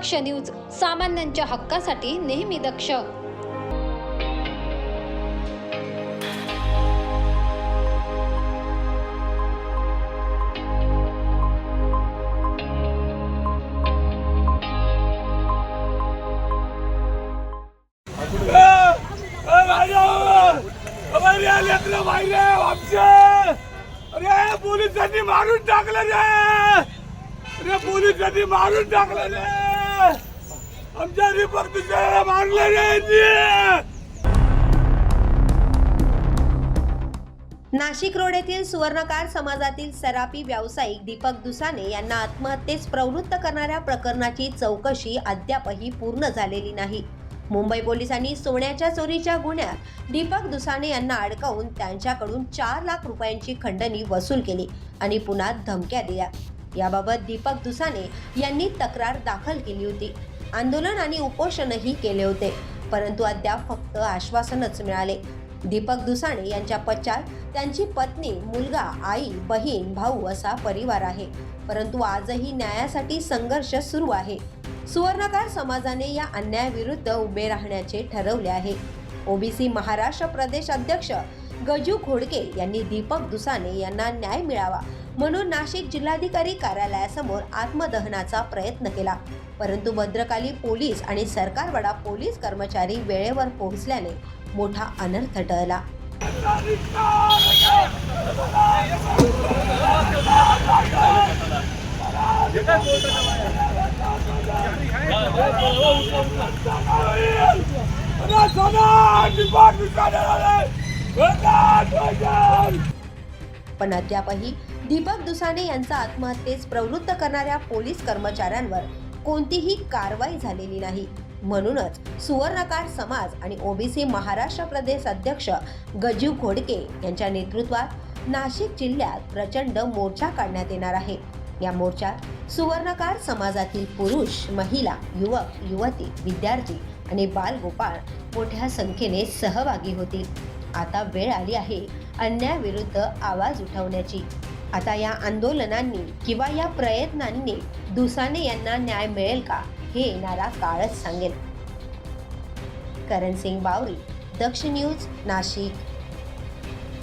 दक्ष news सामान्यांच्या हक्कासाठी नेहमी दक्ष पोलिसांनी मारून टाकलं रे पोलिसांनी मारून टाकलं रे आमच्या रिपक दुसऱ्याला नाशिक रोड येथील सुवर्णकार समाजातील सरापी व्यावसायिक दीपक दुसाने यांना आत्महत्येस प्रवृत्त करणाऱ्या प्रकरणाची चौकशी अद्यापही पूर्ण झालेली नाही. मुंबई पोलिसांनी सोन्याच्या चोरीच्या गुन्ह्यात दीपक दुसाने यांना अडकवून त्यांच्याकडून चार लाख रुपयांची खंडणी वसूल केली आणि पुन्हा धमक्या दिल्या. याबाबत दीपक दुसाने यांनी तक्रार दाखल केली होती. आंदोलन आणि उपोषणही केले होते परंतु अद्याप फक्त आश्वासनच मिळाले. दीपक दुसाणे यांच्या पश्चात त्यांची पत्नी मुलगा आई बहीण भाऊ असा परिवार आहे. परंतु आजही न्यायासाठी संघर्ष सुरू आहे. सुवर्णकार समाजाने या अन्यायाविरुद्ध उभे राहण्याचे ठरवले आहे. ओबीसी महाराष्ट्र प्रदेश अध्यक्ष गजू खोडके यांनी दीपक दुसाने यांना न्याय मिळावा म्हणून नाशिक जिल्हाधिकारी कार्यालयासमोर आत्मदहनाचा प्रयत्न केला. परंतु भद्रकाली पोलीस आणि सरकारवाडा पोलीस कर्मचारी वेळेवर पोहोचल्याने मोठा अनर्थ टळला. पण अद्यापही दीपक दुसाने यांचा आत्महत्येस प्रवृत्त करणाऱ्या पोलीस कर्मचाऱ्यांवर कोणतीही कारवाई झालेली नाही. म्हणूनच सुवर्णकार समाज आणि ओबीसी महाराष्ट्र प्रदेश अध्यक्ष गजीव खोडके यांच्या नेतृत्वात नाशिक जिल्ह्यात प्रचंड मोर्चा काढण्यात येणार आहे. या मोर्चात सुवर्णकार समाजातील पुरुष महिला युवक युवती विद्यार्थी आणि बालगोपाळ मोठ्या संख्येने सहभागी होतील. आता वेळ आली आहे अन्यायाविरुद्ध आवाज उठवण्याची. आता या आंदोलनांनी किंवा या प्रयत्नांनी दुसाने यांना न्याय मिळेल का हे येणारा काळच सांगेल. करण सिंग बावरी दक्ष न्यूज नाशिक.